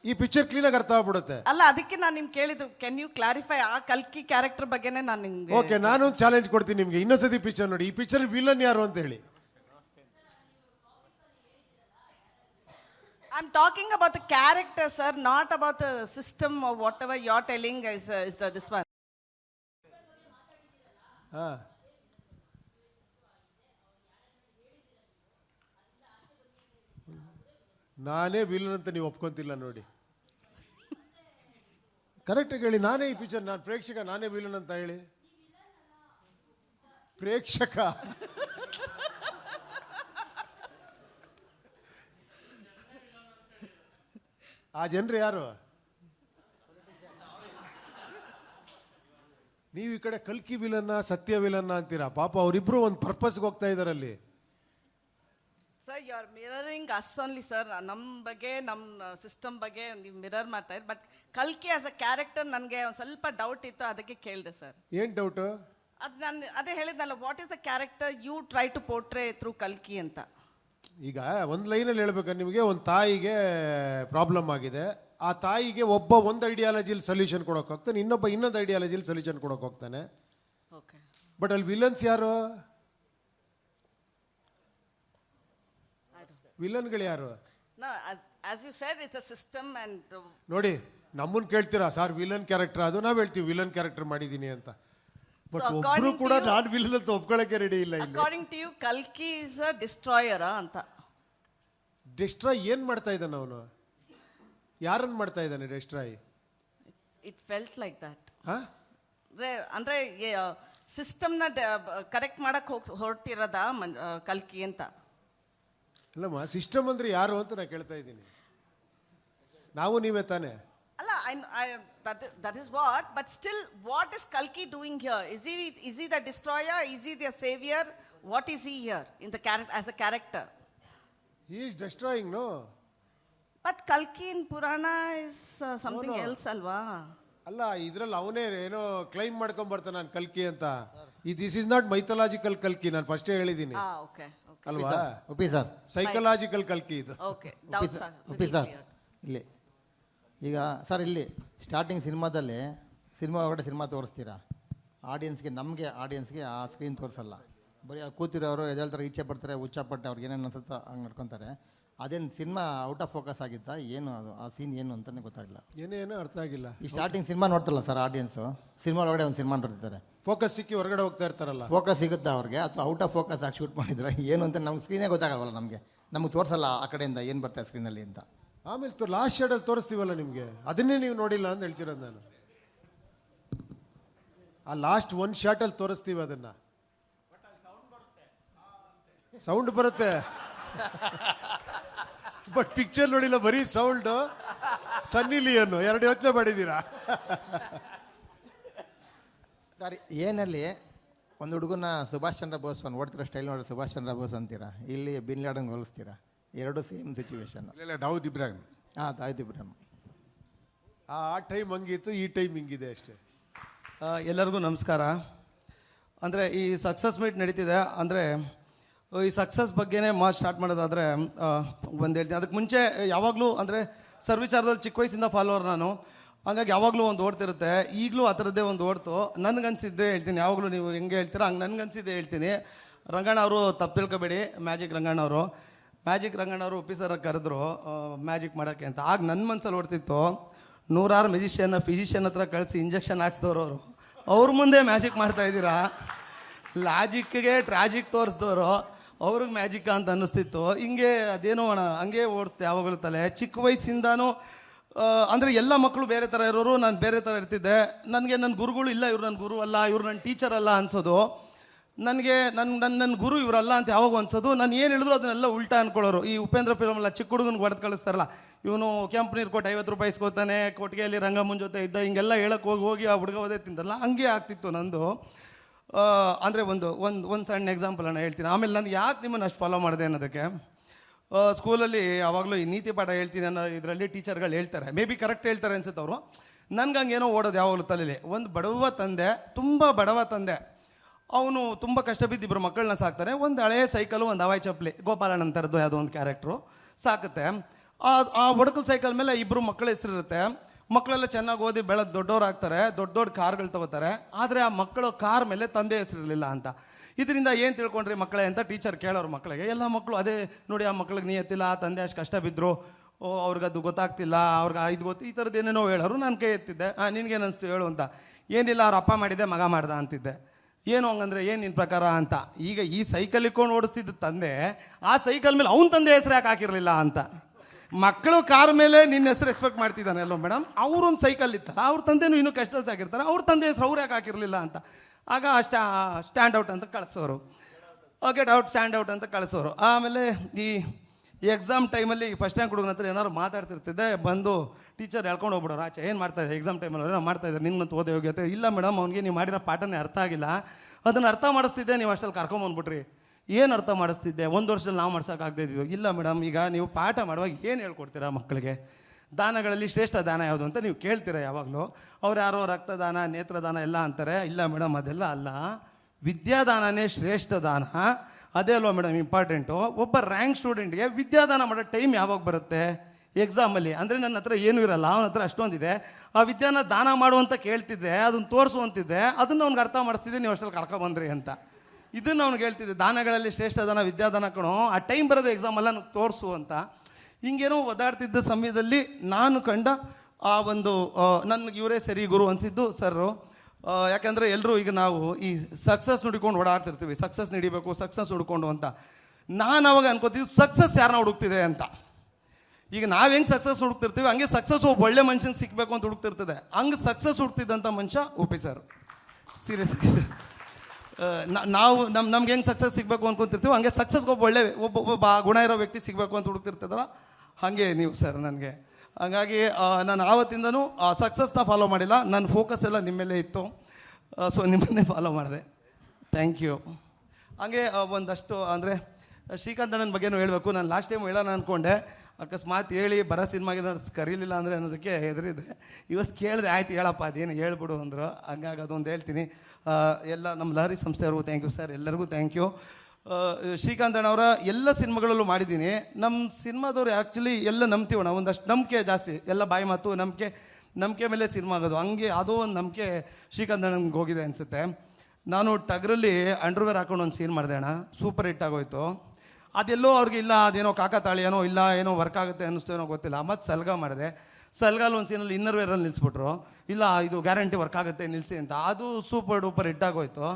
ಈ ಪಿಕ್ಚರ್ ಕ್ಲೀನಾಗಿ ಅರ್ಥ ಆಗ್ಬಿಡುತ್ತೆ. ಅಲ್ಲ ಅದಕ್ಕೆ ನಾನು ನಿಮ್ಗೆ ಕೇಳಿದ್ದು ಕೆನ್ ಯು ಕ್ಲಾರಿಫೈ ಆ ಕಲ್ಕಿ ಕ್ಯಾರೆಕ್ಟರ್ ಬಗ್ಗೆನೇ ನಾನು ನಿಮ್ಗೆ ಓಕೆ ನಾನೊಂದು ಚಾಲೆಂಜ್ ಕೊಡ್ತೀನಿ ನಿಮಗೆ. ಇನ್ನೊಂದ್ಸತಿ ಪಿಕ್ಚರ್ ನೋಡಿ. ಈ ಪಿಕ್ಚರ್ ವಿಲನ್ ಯಾರು ಅಂತ ಹೇಳಿ. The character, sir, not about the system or whatever you're telling is, uh, is the, this one. ಹಾ. ನಾನೇ ವಿಲನ್ ಅಂತ ನೀವು ಒಪ್ಕೊಂತಿಲ್ಲ ನೋಡಿ. ಕರೆಕ್ಟಾಗಿ ಹೇಳಿ ನಾನೇ ಈ ಪಿಕ್ಚರ್ ನಾನು ಪ್ರೇಕ್ಷಕ, ನಾನೇ ವಿಲನ್ ಅಂತ ಹೇಳಿ? ಪ್ರೇಕ್ಷಕ. ಆ ಜನರು ಯಾರು? ನೀವು ಈ ಕಡೆ ಕಲ್ಕಿ ವಿಲನ್ನ ಸತ್ಯ ವಿಲನ್ನ ಅಂತೀರಾ? ಪಾಪ ಅವರಿಬ್ರು ಒಂದು ಪರ್ಪಸ್ಗೆ ಹೋಗ್ತಾ ಇದಾರೆ ಅಲ್ಲಿ. Sir, ಮಿರರಿಂಗ್ ಅಸ್ಸನ್ಲಿ ಸರ್ ನಮ್ಮ ಬಗ್ಗೆ ನಮ್ಮ ಸಿಸ್ಟಮ್ ಬಗ್ಗೆ ನೀವು ಮಿರರ್ ಮಾಡ್ತಾ ಇದ್ದೀರಿ ಬಟ್ ಕಲ್ಕಿ ಆಸ್ ಅ ಕ್ಯಾರೆಕ್ಟರ್ ನನಗೆ ಒಂದು ಸ್ವಲ್ಪ ಡೌಟ್ ಇತ್ತು ಅದಕ್ಕೆ ಕೇಳಿದೆ ಸರ್ ಏನು ಡೌಟ್ ಅದು ನಾನು ಅದೇ ಹೇಳಿದ್ನಲ್ಲ what is the character you try to portray through ಕಲ್ಕಿ ಅಂತ? ಈಗ ಒಂದು ಲೈನಲ್ಲಿ ಹೇಳ್ಬೇಕು ನಿಮಗೆ ಒಂದು ತಾಯಿಗೆ ಪ್ರಾಬ್ಲಮ್ ಆಗಿದೆ. ಆ ತಾಯಿಗೆ ಒಬ್ಬ ಒಂದು ಐಡಿಯಾಲಜಿಲಿ ಸೊಲ್ಯೂಷನ್ ಕೊಡೋಕೆ ಹೋಗ್ತಾನೆ ಇನ್ನೊಬ್ಬ ಇನ್ನೊಂದು ಐಡಿಯಾಲಜಿಲಿ ಸೊಲ್ಯೂಷನ್ ಕೊಡೋಕೆ ಹೋಗ್ತಾನೆ. ಓಕೆ ಬಟ್ ಅಲ್ಲಿ ವಿಲನ್ಸ್ ಯಾರು? ವಿಲನ್ಗಳು ಯಾರು? As you said with a system and ನೋಡಿ ನಮ್ಮನ್ನ ಕೇಳ್ತೀರಾ ಸರ್ ವಿಲನ್ ಕ್ಯಾರೆಕ್ಟರ್ ಅದು ನಾವು ಹೇಳ್ತೀವಿ ವಿಲನ್ ಕ್ಯಾರೆಕ್ಟರ್ ಮಾಡಿದೀನಿ ಅಂತ. ಬಟ್ So ಒಬ್ರು according to ಕೂಡ you- ನಾನ್ ವಿಲನ್ ಅಂತ ಒಪ್ಕೊಳಕ್ಕೆ ರೆಡಿ ಇಲ್ಲ ಇಲ್ಲಿ. ಟು ಯು ಕಲ್ಕಿ ಇಸ್ ಅ ಡಿಸ್ಟ್ರಾಯರ್ ಅಂತ. ಡೆಸ್ಟ್ರಾಯ್ ಏನ್ ಮಾಡ್ತಾ ಇದ್ದಾನೆ ಅವನು? ಯಾರನ್ನ ಮಾಡ್ತಾ ಇದ್ದಾನೆ destroy it felt like that ಹಾ? ಅಂದ್ರೆ ಅಂದ್ರೆ ಸಿಸ್ಟಮ್ನ ಕರೆಕ್ಟ್ ಮಾಡಕ್ ಹೋಗ್ ಹೊರಟಿರೋದ ಕಲ್ಕಿ ಅಂತ? ಅಲ್ಲಮ್ಮ ಸಿಸ್ಟಮ್ ಅಂದ್ರೆ ಯಾರು ಅಂತ ನಾ ಕೇಳ್ತಾ ಇದ್ದೀನಿ. ನಾವು ನೀವೇ ತಾನೇ? ಅಲ್ಲ I that is what but still what is ಕಲ್ಕಿ ಡೂಯಿಂಗ್ ಹಿಯರ್ ಇಸ್ ಈ ಇಸ್ ಈ ದ ಡಿಸ್ಟ್ರಾಯರ್ ಇಸ್ ಈ ದ ಸೇವಿಯರ್ ವಾಟ್ ಈಸ್ ಈ here in the correct as a character he is destroying no but ಕಲ್ಕಿ ಇನ್ ಪುರಾಣ is something. Else ಅಲ್ವಾ? ಅಲ್ಲ ಇದ್ರಲ್ಲಿ ಅವನೇ ಏನೋ ಕ್ಲೈಮ್ ಮಾಡ್ಕೊಂಡ್ ಬರ್ತಾನೆ ನಾನು ಕಲ್ಕಿ ಅಂತ. ಈ ದಿಸ್ ಇಸ್ ನಾಟ್ ಮೈಥಾಲಜಿಕಲ್ ಕಲ್ಕಿ ನಾನು ಫಸ್ಟೇ ಹೇಳಿದ್ದೀನಿ. ಓಕೆ ಓಕೆ ಅಲ್ವಾ? ಉಪಿ ಸರ್ ಸೈಕಲಾಜಿಕಲ್ ಕಲ್ಕಿ ಇದು. ಓಕೆ ಒಪ್ಪಿ ಸರ್ ಒಪ್ಪಿ ಸರ್ ಇಲ್ಲಿ. ಈಗ ಸರ್ ಇಲ್ಲಿ ಸ್ಟಾರ್ಟಿಂಗ್ ಸಿನಿಮಾದಲ್ಲಿ ಸಿನಿಮಾ ಒಳಗಡೆ ಸಿನಿಮಾ ತೋರಿಸ್ತೀರಾ? ಆಡಿಯನ್ಸ್ಗೆ ನಮಗೆ ಆಡಿಯನ್ಸ್ಗೆ ಆ ಸ್ಕ್ರೀನ್ ತೋರಿಸಲ್ಲ. ಬರೀ ಕೂತಿರೋರು ಎದ್ದೇಳ್ತಾರೆ ಈಚೆ ಬರ್ತಾರೆ ಉಚ್ಚಾಪಟ್ಟೆ ಅವ್ರಿಗೆ ಏನೇನು ಅನ್ಸುತ್ತೋ ಹಂಗೆ ನಡ್ಕೊತಾರೆ. ಅದೇನು ಸಿನಿಮಾ ಔಟ್ ಆಫ್ ಫೋಕಸ್ ಆಗಿತ್ತಾ? ಏನು ಅದು ಆ ಸೀನ್ ಏನು ಅಂತಲೇ ಗೊತ್ತಾಗಿಲ್ಲ ಏನೇನೋ ಅರ್ಥ ಆಗಿಲ್ಲ. ಈ ಸ್ಟಾರ್ಟಿಂಗ್ ಸಿನಿಮಾ ನೋಡ್ತಾರಲ್ಲ ಸರ್ ಆಡಿಯನ್ಸು ಸಿನಿಮಾ ಒಳಗಡೆ ಒಂದು ಸಿನಿಮಾ ನೋಡ್ತಿರ್ತಾರೆ. ಫೋಕಸ್ ಸಿಕ್ಕಿ ಹೊರಗಡೆ ಹೋಗ್ತಾ ಇರ್ತಾರಲ್ಲ. ಫೋಕಸ್ ಸಿಗುತ್ತಾ ಅವ್ರಿಗೆ? ಅಥವಾ ಔಟ್ ಆಫ್ ಫೋಕಸ್ ಆಗಿ ಶೂಟ್ ಮಾಡಿದ್ರೆ ಏನು ಅಂತ ನಮ್ಗೆ ಸ್ಕ್ರೀನೇ ಗೊತ್ತಾಗಲ್ವಲ್ಲ ನಮಗೆ. ನಮಗೆ ತೋರಿಸಲ್ಲ ಆ ಕಡೆಯಿಂದ ಏನು ಬರ್ತಾ ಸ್ಕ್ರೀನಲ್ಲಿ ಅಂತ. ಆಮೇಲೆ ಲಾಸ್ಟ್ ಶೇಡಲ್ಲಿ ತೋರಿಸ್ತೀವಲ್ಲ ನಿಮಗೆ? ಅದನ್ನೇ ನೀವು ನೋಡಿಲ್ಲ ಅಂತ ಹೇಳ್ತಿರೋದು ನಾನು. ಆ ಲಾಸ್ಟ್ ಒನ್ ಶಾಟಲ್ಲಿ ತೋರಿಸ್ತೀವಿ ಅದನ್ನು. ಸೌಂಡ್ ಬರುತ್ತೆ. *laughs* ಬಟ್ ಪಿಕ್ಚರ್ ನೋಡಿಲ್ಲ ಬರೀ ಸೌಂಡ್ ಸನ್ನಿ ಲಿಯನ್ ಎರಡು ಯೋಚನೆ ಮಾಡಿದ್ದೀರಾ? ಸರಿ ಏನಲ್ಲಿ ಒಂದು ಹುಡುಗನ ಸುಭಾಷ್ ಚಂದ್ರ ಬೋಸ್ ಅವ್ನು ಓಡ್ತಿರೋ ಸ್ಟೈಲ್ ನೋಡಿ ಸುಭಾಷ್ ಚಂದ್ರ ಬೋಸ್ ಅಂತೀರಾ? ಇಲ್ಲಿ ಬಿನ್ ಲಾಡನ್ ಹೋಲಿಸ್ತೀರಾ? ಎರಡು ಸೇಮ್ ಸಿಚುವೇಶನ್ ಇಲ್ಲ ದಾವೂದ್ ಇಬ್ರಾಹಿಂ ಹಾಂ ತಾಯ್ತು ಇಬ್ರಾಹಿಂ ಆ ಟೈಮ್ ಹಂಗಿತ್ತು ಈ ಟೈಮ್ ಹಿಂಗಿದೆ ಅಷ್ಟೇ. ಎಲ್ಲರಿಗೂ ನಮಸ್ಕಾರ. ಅಂದರೆ ಈ ಸಕ್ಸಸ್ ಮೀಟ್ ನಡೀತಿದೆ ಅಂದರೆ ಈ ಸಕ್ಸಸ್ ಬಗ್ಗೆನೇ ಮಾತು ಸ್ಟಾರ್ಟ್ ಮಾಡೋದಾದರೆ ಒಂದು ಹೇಳ್ತೀನಿ. ಅದಕ್ಕೆ ಮುಂಚೆ ಯಾವಾಗಲೂ ಅಂದರೆ ಸರ್ ವಿಚಾರದಲ್ಲಿ ಚಿಕ್ಕ ವಯಸ್ಸಿಂದ ಫಾಲೋವರ್ ನಾನು. ಹಂಗಾಗಿ ಯಾವಾಗಲೂ ಒಂದು ಓಡ್ತಿರುತ್ತೆ ಈಗಲೂ ಆ ಥರದ್ದೇ ಒಂದು ಓಡ್ತು. ನನಗನ್ಸಿದ್ದೆ ಹೇಳ್ತೀನಿ. ಯಾವಾಗಲೂ ನೀವು ಹೆಂಗೆ ಹೇಳ್ತೀರಾ, ಹಂಗೆ ನನಗನ್ಸಿದ್ದೆ ಹೇಳ್ತೀನಿ. ರಂಗಣ್ಣ ಅವರು ತಪ್ಪು ತಿಳ್ಕೊಬೇಡಿ. ಮ್ಯಾಜಿಕ್ ರಂಗಣ್ಣ ಅವರು. ಮ್ಯಾಜಿಕ್ ರಂಗಣ್ಣ ಅವರು ಆಫೀಸರ್ ಕರೆದ್ರು ಮ್ಯಾಜಿಕ್ ಮಾಡೋಕ್ಕೆ ಅಂತ. ಆಗ ನನ್ನ ಮನಸ್ಸಲ್ಲಿ ಓಡ್ತಿತ್ತು. ನೂರಾರು ಮೆಜಿಷಿಯನ್ ಫಿಸಿಷಿಯನ್ ಹತ್ರ ಕಳಿಸಿ ಇಂಜೆಕ್ಷನ್ ಹಾಕ್ಸಿದವರು ಅವರು. ಅವ್ರ ಮುಂದೆ ಮ್ಯಾಜಿಕ್ ಮಾಡ್ತಾ ಇದ್ದೀರಾ? ಲಾಜಿಕ್ಗೆ ಟ್ರಾಜಿಕ್ ತೋರಿಸಿದವರು. ಅವ್ರಿಗೆ ಮ್ಯಾಜಿಕ್ ಅಂತ ಅನ್ನಿಸ್ತಿತ್ತು. ಹಿಂಗೆ ಅದೇನೋ ಅಣ್ಣ, ಹಂಗೆ ಓಡಿಸ್ತೆ ಯಾವಾಗಲೂ ತಲೆ. ಚಿಕ್ಕ ವಯಸ್ಸಿಂದಾನು ಅಂದರೆ ಎಲ್ಲ ಮಕ್ಕಳು ಬೇರೆ ಥರ ಇರೋರು, ನಾನು ಬೇರೆ ಥರ ಇರ್ತಿದ್ದೆ. ನನಗೆ ನನ್ನ ಗುರುಗಳು ಇಲ್ಲ, ಇವ್ರು ನನ್ನ ಗುರು ಅಲ್ಲ, ಇವ್ರು ನನ್ನ ಟೀಚರ್ ಅಲ್ಲ ಅನ್ಸೋದು. ನನಗೆ ನನ್ನ ನನ್ನ ನನ್ನ ಗುರು ಇವರಲ್ಲ ಅಂತ ಯಾವಾಗ ಅನ್ಸೋದು. ನಾನು ಏನು ಹೇಳಿದ್ರು ಅದನ್ನೆಲ್ಲ ಉಲ್ಟಾ ಅನ್ಕೊಳ್ಳೋರು. ಈ ಉಪೇಂದ್ರ ಫಿಲಮ್ ಎಲ್ಲ ಚಿಕ್ಕ ಹುಡುಗನ ಹೊಡೆದು ಕಳಿಸ್ತಾರಲ್ಲ, ಇವನು ಕೆಂಪು ನೀರು ಕೊಟ್ಟು ಐವತ್ತು ರೂಪಾಯಿ ಇಸ್ಕೋತಾನೆ, ಕೊಟ್ಟಿಗೆಯಲ್ಲಿ ರಂಗಮ್ಮನ ಜೊತೆ ಇದ್ದ, ಹಿಂಗೆಲ್ಲ ಹೇಳಕ್ಕೆ ಹೋಗಿ ಹೋಗಿ ಆ ಹುಡುಗ ಓದೇ ತಿಂತಲ್ಲ ಹಂಗೆ ಆಗ್ತಿತ್ತು ನಂದು. ಅಂದರೆ ಒಂದು ಒಂದು ಒಂದು ಸಣ್ಣ ಎಕ್ಸಾಂಪಲ್ ನಾನು ಹೇಳ್ತೀನಿ. ಆಮೇಲೆ ನಾನು ಯಾಕೆ ನಿಮ್ಮನ್ನು ಅಷ್ಟು ಫಾಲೋ ಮಾಡಿದೆ ಅನ್ನೋದಕ್ಕೆ ಸ್ಕೂಲಲ್ಲಿ ಯಾವಾಗಲೂ ಈ ನೀತಿ ಪಾಠ ಹೇಳ್ತೀನಿ ಅನ್ನೋ ಇದರಲ್ಲಿ ಟೀಚರ್ಗಳು ಹೇಳ್ತಾರೆ. ಮೇ ಬಿ ಕರೆಕ್ಟ್ ಹೇಳ್ತಾರೆ ಅನ್ಸುತ್ತೆ ಅವರು. ನನ್ಗೆ ಹಂಗೇನೋ ಓಡೋದು ಯಾವಾಗಲೂ ತಲೆಯಲ್ಲಿ ಒಂದು ಬಡವ ತಂದೆ, ತುಂಬ ಬಡವ ತಂದೆ. ಅವನು ತುಂಬ ಕಷ್ಟ ಬಿದ್ದು ಇಬ್ಬರು ಮಕ್ಕಳನ್ನ ಸಾಕ್ತಾರೆ. ಒಂದು ಹಳೆಯ ಸೈಕಲು ಒಂದು ಹವಾಯಿ ಚಪ್ಪಲಿ. ಗೋಪಾಲಣ್ಣನ ಥರದ್ದು ಯಾವುದೋ ಒಂದು ಕ್ಯಾರೆಕ್ಟ್ರು ಸಾಕುತ್ತೆ. ಆ ಒಡಕಲ್ ಸೈಕಲ್ ಮೇಲೆ ಇಬ್ಬರು ಮಕ್ಕಳ ಹೆಸರಿರುತ್ತೆ. ಮಕ್ಕಳೆಲ್ಲ ಚೆನ್ನಾಗಿ ಓದಿ ಬೆಳೆದು ದೊಡ್ಡವರಾಗ್ತಾರೆ ದೊಡ್ಡ ದೊಡ್ಡ ಕಾರ್ಗಳು ತಗೋತಾರೆ, ಆದರೆ ಆ ಮಕ್ಕಳು ಕಾರ್ ಮೇಲೆ ತಂದೆ ಹೆಸರಿರಲಿಲ್ಲ ಅಂತ. ಇದರಿಂದ ಏನು ತಿಳ್ಕೊಂಡ್ರಿ ಮಕ್ಕಳೇ ಅಂತ ಟೀಚರ್ ಕೇಳೋರು ಮಕ್ಕಳಿಗೆ, ಎಲ್ಲ ಮಕ್ಕಳು ಅದೇ ನೋಡಿ ಆ ಮಕ್ಳಿಗೆ ನೀ ಎತ್ತಿಲ್ಲ ಆ ತಂದೆ ಅಷ್ಟು ಕಷ್ಟ ಬಿದ್ದರು ಓ, ಅವ್ರಿಗೆ ಅದು ಗೊತ್ತಾಗ್ತಿಲ್ಲ, ಅವ್ರಿಗೆ ಇದು ಗೊತ್ತು, ಈ ಥರದ್ದು ಏನೇನೋ ಹೇಳೋರು ನಾನು ಕೈ ಎತ್ತಿದ್ದೆ. ಹಾಂ ನಿನಗೇನು ಅನಿಸ್ತು ಹೇಳು ಅಂತ. ಏನಿಲ್ಲ, ಅವ್ರ ಅಪ್ಪ ಮಾಡಿದೆ ಮಗ ಮಾಡ್ದ ಅಂತಿದ್ದೆ. ಏನು ಹಂಗಂದ್ರೆ, ಏನು ನಿನ್ನ ಪ್ರಕಾರ ಅಂತ. ಈಗ ಈ ಸೈಕಲ್ ಇಟ್ಕೊಂಡು ಓಡಿಸ್ತಿದ್ದ ತಂದೆ, ಆ ಸೈಕಲ್ ಮೇಲೆ ಅವನ ತಂದೆ ಹೆಸರು ಯಾಕೆ ಹಾಕಿರಲಿಲ್ಲ ಅಂತ. ಮಕ್ಕಳು ಕಾರ್ ಮೇಲೆ ನಿನ್ನ ಹೆಸರು ಎಕ್ಸ್ಪೆಕ್ಟ್ ಮಾಡ್ತಿದ್ದಾನೆ ಅಲ್ವ ಮೇಡಮ್ ಅವ್ರೊಂದು ಸೈಕಲ್ ಇತ್ತಲ್ಲ, ಅವ್ರ ತಂದೆನೂ ಇನ್ನೂ ಕಷ್ಟದಲ್ಲಿ ಸಾಕಿರ್ತಾರೆ ಅವ್ರ ತಂದೆ ಹೆಸರು ಅವ್ರು ಯಾಕೆ ಹಾಕಿರಲಿಲ್ಲ ಅಂತ. ಆಗ ಸ್ಟಾ ಸ್ಟ್ಯಾಂಡ್ ಔಟ್ ಅಂತ ಕಳಿಸೋರು. ಓಕೆ ಔಟ್ ಸ್ಟ್ಯಾಂಡ್ ಔಟ್ ಅಂತ ಕಳಿಸೋರು. ಆಮೇಲೆ ಈ ಎಕ್ಸಾಮ್ ಟೈಮಲ್ಲಿ ಫಸ್ಟ್ ರ್ಯಾಂಕ್ ಹುಡುಗನ ಹತ್ರ ಏನಾದ್ರು ಮಾತಾಡ್ತಿರ್ತಿದ್ದೆ, ಬಂದು ಟೀಚರ್ ಹೇಳ್ಕೊಂಡು ಹೋಗ್ಬಿಡೋರು ಆಚೆ. ಏನು ಮಾಡ್ತಾ ಎಕ್ಸಾಮ್ ಟೈಮಲ್ಲಿ ನಾವು ಮಾಡ್ತಾ ಇದ್ದಾರೆ ನಿನ್ನಂತ ಓದೇ ಯೋಗ್ಯತೆ. ಇಲ್ಲ ಮೇಡಮ್ ಅವ್ನಿಗೆ ನೀವು ಮಾಡಿರೋ ಪಾಠನೇ ಅರ್ಥ ಆಗಿಲ್ಲ. ಅದನ್ನು ಅರ್ಥ ಮಾಡಿಸ್ತಿದ್ದೆ, ನೀವು ಅಷ್ಟಲ್ಲಿ ಕರ್ಕೊಂಬಂದ್ಬಿಟ್ರಿ ಏನು ಅರ್ಥ ಮಾಡಿಸ್ತಿದ್ದೆ? ಒಂದು ವರ್ಷದಲ್ಲಿ ನಾವು ಮಾಡ್ಸೋಕ್ಕಾಗ್ದಿದ್ದು ಇಲ್ಲ ಮೇಡಮ್, ಈಗ ನೀವು ಪಾಠ ಮಾಡುವಾಗ ಏನು ಹೇಳ್ಕೊಡ್ತೀರಾ ಮಕ್ಕಳಿಗೆ? ದಾನಗಳಲ್ಲಿ ಶ್ರೇಷ್ಠ ದಾನ ಯಾವುದು ಅಂತ ನೀವು ಕೇಳ್ತೀರಾ ಯಾವಾಗಲೂ? ಅವ್ರು ಯಾರೋ ರಕ್ತದಾನ, ನೇತ್ರದಾನ ಎಲ್ಲ ಅಂತಾರೆ. ಇಲ್ಲ ಮೇಡಮ್, ಅದೆಲ್ಲ ಅಲ್ಲ. ವಿದ್ಯಾದಾನನೇ ಶ್ರೇಷ್ಠ ದಾನ. ಅದೇ ಅಲ್ವಾ ಮೇಡಮ್ ಇಂಪಾರ್ಟೆಂಟು ಒಬ್ಬ ರ್ಯಾಂಕ್ ಸ್ಟೂಡೆಂಟ್ಗೆ ವಿದ್ಯಾದಾನ ಮಾಡೋ ಟೈಮ್ ಯಾವಾಗ ಬರುತ್ತೆ? ಎಕ್ಸಾಮಲ್ಲಿ ಅಂದರೆ ನನ್ನ ಹತ್ರ ಏನೂ ಇರಲ್ಲ, ಅವನ ಹತ್ರ ಅಷ್ಟೊಂದಿದೆ. ಆ ವಿದ್ಯಾನ ದಾನ ಮಾಡುವಂತ ಕೇಳ್ತಿದ್ದೆ, ಅದನ್ನು ತೋರಿಸುವಂತಿದ್ದೆ ಅದನ್ನು ಅವ್ನಿಗೆ ಅರ್ಥ ಮಾಡಿಸ್ತಿದ್ದೆ, ನೀವು ಅಷ್ಟರಲ್ಲಿ ಕರ್ಕೊಬಂದ್ರಿ ಅಂತ. ಇದನ್ನು ಅವ್ನಿಗೆ ಹೇಳ್ತಿದ್ದೆ, ದಾನಗಳಲ್ಲಿ ಶ್ರೇಷ್ಠ ದಾನ ವಿದ್ಯಾದಾನ ಕಣೋ, ಆ ಟೈಮ್ ಬರೋದು ಎಕ್ಸಾಮ್ ನನಗೆ ತೋರಿಸು ಅಂತ. ಹಿಂಗೇನೋ ಒದಾಡ್ತಿದ್ದ ಸಮಯದಲ್ಲಿ ನಾನು ಕಂಡ ಆ ಒಂದು ನನಗೆ ಇವರೇ ಸರಿ ಗುರು ಅನಿಸಿದ್ದು, ಸರ್ ಯಾಕಂದರೆ ಎಲ್ಲರೂ ಈಗ ನಾವು ಈ ಸಕ್ಸಸ್ ನುಡಿಕೊಂಡು ಓಡಾಡ್ತಿರ್ತೀವಿ ಸಕ್ಸಸ್ ನಡಿಬೇಕು ಸಕ್ಸಸ್ ಹುಡ್ಕೊಂಡು ಅಂತ. ನಾನು ಅವಾಗ ಅನ್ಕೋತೀವಿ ಸಕ್ಸಸ್ ಯಾರನ್ನ ಹುಡುಕ್ತಿದೆ ಅಂತ. ಈಗ ನಾವು ಹೆಂಗೆ ಸಕ್ಸಸ್ ಹುಡುಕ್ತಿರ್ತೀವಿ, ಹಂಗೆ ಸಕ್ಸಸ್ ಒಬ್ಬ ಒಳ್ಳೆ ಮನುಷ್ಯನ ಸಿಕ್ಕಬೇಕು ಅಂತ ಹುಡುಕ್ತಿರ್ತದೆ. ಹಂಗೆ ಸಕ್ಸಸ್ ಹುಡುಕ್ತಿದ್ದಂಥ ಮನುಷ್ಯ ಉಪಿ ಸರ್. ಸೀರಿಯಸ್ ನಾವು ನಮ್ಮ ನಮ್ಗೆ ಹೆಂಗೆ ಸಕ್ಸಸ್ ಸಿಗಬೇಕು ಅಂದ್ಕೊಂತಿರ್ತೀವಿ ಹಂಗೆ ಸಕ್ಸಸ್ಗೆ ಒಬ್ಬ ಒಳ್ಳೆ ಒಬ್ಬ ಒಬ್ಬ ಗುಣ ಇರೋ ವ್ಯಕ್ತಿ ಸಿಗಬೇಕು ಅಂತ ಹುಡುಕ್ತಿರ್ತದಲ್ಲ ಹಾಗೆ ನೀವು ಸರ್ ನನಗೆ. ಹಾಗಾಗಿ ನಾನು ಆವತ್ತಿಂದನೂ, ಆ ಸಕ್ಸಸ್ನ ಫಾಲೋ ಮಾಡಿಲ್ಲ ನನ್ನ ಫೋಕಸ್ ಎಲ್ಲ ನಿಮ್ಮಲ್ಲೇ ಮೇಲೆ ಇತ್ತು. ಸೊ ನಿಮ್ಮನ್ನೇ ಫಾಲೋ ಮಾಡಿದೆ. ಥ್ಯಾಂಕ್ ಯು ಹಾಗೆ ಒಂದಷ್ಟು, ಅಂದರೆ, ಶ್ರೀಕಾಂತ್ ಅಣ್ಣನ ಬಗ್ಗೆನೂ ಹೇಳಬೇಕು. ನಾನು ಲಾಸ್ಟ್ ಟೈಮ್ ಹೇಳೋಣ ಅಂದ್ಕೊಂಡೆ ಅಕಸ್ಮಾತ್ ಹೇಳಿ, ಬರೋ ಸಿನಿಮಾಗೆ ನಾನು ಕರೀಲಿಲ್ಲ ಅಂದರೆ ಅನ್ನೋದಕ್ಕೆ ಹೆದರಿದೆ. ಇವತ್ತು ಕೇಳಿದೆ, ಆಯ್ತು ಹೇಳಪ್ಪ, ಅದೇನು ಹೇಳ್ಬಿಡು ಅಂದರು. ಹಂಗಾಗಿ ಅದೊಂದು ಹೇಳ್ತೀನಿ. ಎಲ್ಲ ನಮ್ಮ ಲಹರಿ ಸಂಸ್ಥೆಯವ್ರಿಗೂ ಥ್ಯಾಂಕ್ ಯು ಸರ್ ಎಲ್ಲರಿಗೂ ಥ್ಯಾಂಕ್ ಯು ಶ್ರೀಕಾಂತ್ ಅಣ್ಣವರ, ಎಲ್ಲ ಸಿನಿಮಾಗಳಲ್ಲೂ ಮಾಡಿದ್ದೀನಿ. ನಮ್ಮ ಸಿನಿಮಾದವ್ರು ಆ್ಯಕ್ಚುಲಿ ಎಲ್ಲ ನಂಬ್ತೀವಣ್ಣ ಒಂದಷ್ಟು ನಂಬಿಕೆ ಜಾಸ್ತಿ. ಎಲ್ಲ ಬಾಯಿ ಮಾತು, ನಂಬಿಕೆ ನಂಬಿಕೆ ಮೇಲೆ ಸಿನಿಮಾ ಆಗೋದು. ಹಂಗೆ ಅದೋ ಒಂದು ನಂಬಿಕೆ ಶ್ರೀಕಾಂತ್ ಅಣ್ಣನಿಗೆ ಹೋಗಿದೆ ಅನಿಸುತ್ತೆ. ನಾನು ಟಗ್ರಲ್ಲಿ ಅಂಡರ್ವೇರ್ ಹಾಕೊಂಡು ಒಂದು ಸೀನ್ ಮಾಡಿದೆ ಅಣ್ಣ ಸೂಪರ್ ಹಿಟ್ ಆಗೋಯ್ತು. ಅದೆಲ್ಲೋ ಅವ್ರಿಗೆ ಇಲ್ಲ, ಅದೇನೋ ಕಾಕತಾಳಿಯೇನೋ ಇಲ್ಲ, ಏನೋ ವರ್ಕ್ ಆಗುತ್ತೆ ಅನ್ನಿಸ್ತು ಏನೋ ಗೊತ್ತಿಲ್ಲ. ಮತ್ತು ಸಲ್ಗ ಮಾಡಿದೆ. ಸಲ್ಗಾಲ್ ಒಂದು ಸೀನಲ್ಲಿ ಇನ್ನರ್ ವೇರಲ್ಲಿ ನಿಲ್ಲಿಸ್ಬಿಟ್ರು ಇಲ್ಲ, ಇದು ಗ್ಯಾರಂಟಿ ವರ್ಕ್ ಆಗುತ್ತೆ ನಿಲ್ಲಿಸಿ ಅಂತ. ಅದು ಸೂಪರ್ ಡೂಪರ್ ಹಿಟ್ ಆಗೋಯ್ತು.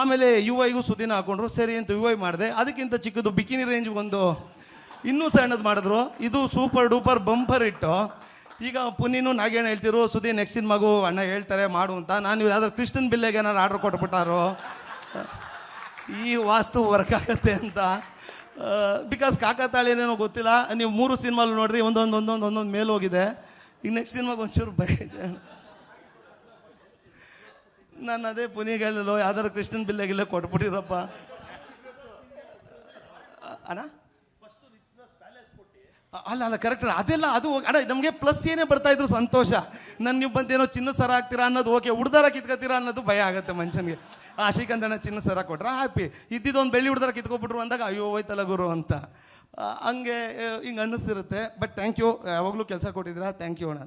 ಆಮೇಲೆ ಯು ಐಗೂ ಸುದಿನ ಹಾಕೊಂಡ್ರು, ಸರಿ ಅಂತ ಯು ಐ ಮಾಡಿದೆ. ಅದಕ್ಕಿಂತ ಚಿಕ್ಕದು ಬಿಕಿನಿ ರೇಂಜ್ ಒಂದು ಇನ್ನೂ ಸಣ್ಣದು ಮಾಡಿದ್ರು. ಇದು ಸೂಪರ್ ಡೂಪರ್ ಬಂಪರ್ ಇಟ್ಟು ಈಗ ಪುನೀನು ನಾಗೇಣ ಹೇಳ್ತಿರು ಸುದಿ ನೆಕ್ಸ್ಟಿನ ಮಗು ಅಣ್ಣ ಹೇಳ್ತಾರೆ, ಮಾಡು ಅಂತ. ನಾನು ಯಾವ್ದಾದ್ರು ಕೃಷ್ಣನ್ ಬಿಲ್ಲೆಗೆ ಏನಾದ್ರು ಆರ್ಡ್ರ್ ಕೊಟ್ಬಿಟ್ಟಾರೋ. ಈ ವಾಸ್ತು ವರ್ಕ್ ಆಗುತ್ತೆ ಅಂತ. ಬಿಕಾಸ್ ಕಾಕತಾಳೇನೇನೋ ಗೊತ್ತಿಲ್ಲ. ನೀವು ಮೂರು ಸಿನಿಮಾಲು ನೋಡ್ರಿ, ಒಂದೊಂದು ಒಂದೊಂದು ಒಂದೊಂದು ಮೇಲೆ ಹೋಗಿದೆ. ಈಗ ನೆಕ್ಸ್ಟ್ ಸಿನಿಮಾಗೆ ಒಂಚೂರು ಭಯ ಇದೆ ನಾನು ಅದೇ ಪುನಿಗೆ ಹೇಳಿದ್ರು ಯಾವ್ದಾರು ಕೃಷ್ಣನ್ ಬಿಲ್ಲಾಗಿಲ್ಲ ಕೊಟ್ಬಿಟ್ಟಿರಪ್ಪ ಅಣ್ಣ? ಅಲ್ಲ ಅಲ್ಲ ಕರೆಕ್ಟ್ ಅದೆಲ್ಲ, ಅದು ಅಣ್ಣ, ನಮಗೆ ಪ್ಲಸ್ ಏನೇ ಬರ್ತಾ ಇದ್ರು ಸಂತೋಷ. ನನ್ನ ನೀವು ಬಂದೇನೋ ಚಿನ್ನ ಸರ ಹಾಕ್ತೀರಾ ಅನ್ನೋದು ಓಕೆ ಉಡ್ದಾರ ಕಿತ್ಕೋತೀರಾ ಅನ್ನೋದು ಭಯ ಆಗುತ್ತೆ ಮನುಷ್ಯನಿಗೆ. ಆ ಶ್ರೀಕಂದಣ್ಣ ಚಿನ್ನ ಸರ ಕೊಟ್ರ ಹ್ಯಾಪಿ ಇದ್ದಿದ್ದೊಂದು ಬೆಳ್ಳಿ ಉಡ್ದಾರ ಕಿತ್ಕೊಬಿಟ್ರು ಅಂದಾಗ, ಅಯ್ಯೋ ಹೋಯ್ತಲ್ಲ ಗುರು ಅಂತ. ಹಂಗೆ ಹಿಂಗೆ ಅನ್ನಿಸ್ತಿರುತ್ತೆ. ಬಟ್ ಥ್ಯಾಂಕ್ ಯು ಯಾವಾಗಲೂ ಕೆಲಸ ಕೊಟ್ಟಿದ್ದೀರಾ? ಥ್ಯಾಂಕ್ ಯು ಅಣ್ಣ.